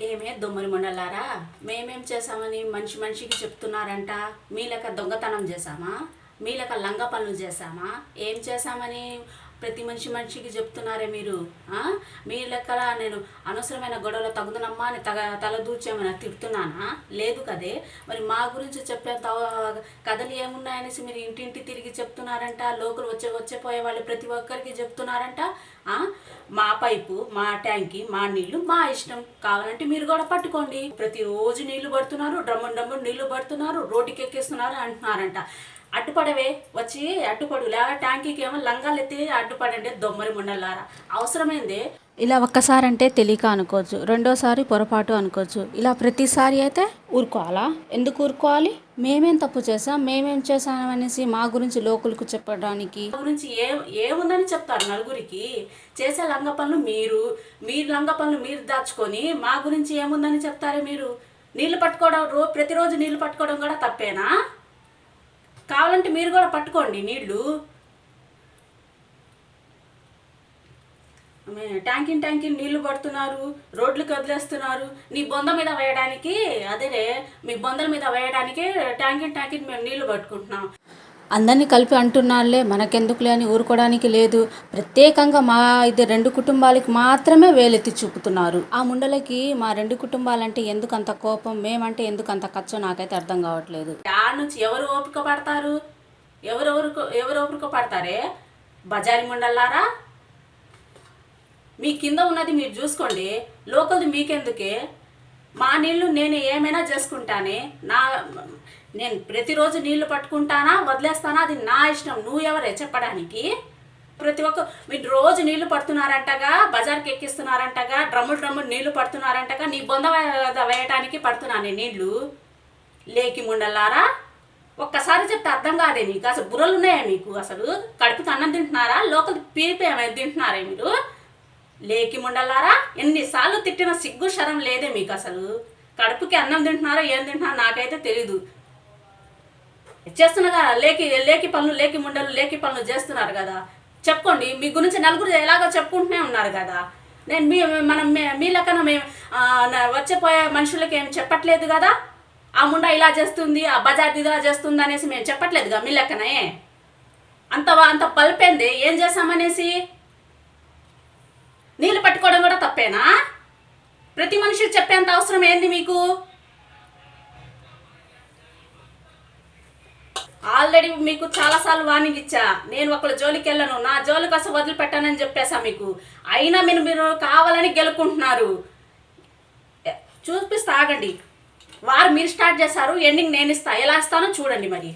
ఏమే దొమ్మరి మొండలారా? మేమేం చేసామని మనిషి మనిషికి చెప్తున్నారంట? మీ లెక్క దొంగతనం చేశామా? మీ లెక్క లంగ పనులు చేశామా? ఏం చేశామని ప్రతి మనిషి మనిషికి చెప్తున్నారే మీరు మీ లెక్కల నేను అనవసరమైన గొడవలు తగుదనమ్మా అని తగ తలదూర్చేమైనా తిడుతున్నానా? లేదు కదే. మరి మా గురించి చెప్పేంత కథలు ఏమున్నాయనేసి మీరు ఇంటింటి తిరిగి చెప్తున్నారంట లోకలు వచ్చే వచ్చే పోయే వాళ్ళు ప్రతి ఒక్కరికి చెప్తున్నారంట మా పైపు మా ట్యాంకి మా నీళ్ళు మా ఇష్టం కావాలంటే మీరు కూడా పట్టుకోండి. ప్రతిరోజు నీళ్ళు పడుతున్నారు డ్రమ్ము డ్రమ్ము నీళ్ళు పడుతున్నారు రోడ్డుకి ఎక్కిస్తున్నారు అంటున్నారంట. అడ్డుపడవే వచ్చి అడ్డుపడు లేదా ట్యాంకీకి ఏమో లంగాలు ఎత్తి అడ్డుపడండి దొమ్మరి ముండలారా అవసరమైందే. ఇలా ఒక్కసారి అంటే తెలియక అనుకోవచ్చు. రెండోసారి పొరపాటు అనుకోవచ్చు. ఇలా ప్రతిసారి అయితే ఊరుకోవాలా? ఎందుకు ఊరుకోవాలి? మేమేం తప్పు చేసాం మేమేం చేసాం అనేసి మా గురించి లోకులకు చెప్పడానికి? గురించి ఏ ఏముందని చెప్తారు నలుగురికి? చేసే లంగ పనులు మీరు మీరు లంగ పనులు మీరు దాచుకొని మా గురించి ఏముందని చెప్తారే మీరు? నీళ్ళు పట్టుకోవడం రో ప్రతిరోజు నీళ్ళు పట్టుకోవడం కూడా తప్పేనా? కావాలంటే మీరు కూడా పట్టుకోండి నీళ్ళు ట్యాంకిన్ ట్యాంకిన్ నీళ్ళు పడుతున్నారు రోడ్లు కదిలేస్తున్నారు నీ బొంద మీద వేయడానికి అదే మీ బొందల మీద వేయడానికి ట్యాంకిన్ ట్యాంకిన్ మేము నీళ్ళు పట్టుకుంటున్నాం. అందరినీ కలిపి అంటున్నారులే మనకెందుకులే అని ఊరుకోవడానికి లేదు. ప్రత్యేకంగా మా ఇది రెండు కుటుంబాలకి మాత్రమే వేలెత్తి చూపుతున్నారు. ఆ ముండలకి మా రెండు కుటుంబాలంటే ఎందుకు అంత కోపం మేమంటే ఎందుకు అంత ఖర్చు నాకైతే అర్థం కావట్లేదు. ఆడ నుంచి ఎవరు ఓపిక పడతారు? ఎవరెవరు ఎవరు ఓపిక పడతారే? బజారి ముండల్లారా? మీ కింద ఉన్నది మీరు చూసుకోండి. లోకల్ది మీకెందుకే? మా నీళ్ళు నేను ఏమైనా చేసుకుంటానే? నా నేను ప్రతిరోజు నీళ్ళు పట్టుకుంటానా? వదిలేస్తానా? అది నా ఇష్టం. నువ్వు ఎవరే? చెప్పడానికి. ప్రతి ఒక్క మీరు రోజు నీళ్ళు పడుతున్నారంటగా బజార్కి ఎక్కిస్తున్నారంటగా డ్రమ్ములు డ్రమ్ములు నీళ్ళు పడుతున్నారంటగా నీ బొంద వే- వేయటానికి పడుతున్నాను నీళ్ళు. లేకి ముండలారా ఒక్కసారి చెప్తే అర్థం కాదే మీకు. అసలు బుర్రలు ఉన్నాయా మీకు? అసలు కడుపుకి అన్నం తింటున్నారా? లోకల్ పీపి ఏమైనా తింటున్నారా మీరు? లేకి ముండలారా ఎన్నిసార్లు తిట్టిన సిగ్గు శరం లేదే మీకు అసలు. కడుపుకి అన్నం తింటున్నారో ఏం తింటున్నారో నాకైతే తెలీదు. చేస్తున్నగా లేకి లేకి పనులు లేకి ముండలు లేకి పనులు చేస్తున్నారు కదా. చెప్పుకోండి మీ గురించి నలుగురు ఎలాగో చెప్పుకుంటూనే ఉన్నారు కదా. నేను మీ మనం మీ- మీ లెక్కన మేము వచ్చిపోయే వచ్చేపోయే మనుషులకి ఏం చెప్పట్లేదు కదా? ఆ ముండ ఇలా చేస్తుంది ఆ బజాజ్ ఇలా చేస్తుంది అనేసి మేము చెప్పట్లేదు కదా మీ లెక్కనే? అంత అంత పల్పేంది ఏం చేసామనేసి నీళ్ళు పట్టుకోవడం కూడా తప్పేనా? ప్రతి మనిషికి చెప్పేంత అవసరం ఏంది మీకు? ఆల్రెడీ మీకు చాలాసార్లు వార్నింగ్ ఇచ్చా. నేను ఒకళ్ళ జోలికి వెళ్ళను. నా జోలికి అసలు వదిలిపెట్టానని చెప్పేసా మీకు. అయినా మీరు మీరు కావాలని గెలుకుంటున్నారు. చూపిస్తా ఆగండి. వారు మీరు స్టార్ట్ చేశారు ఎండింగ్ నేను ఇస్తా. ఎలా ఇస్తానో చూడండి మరి.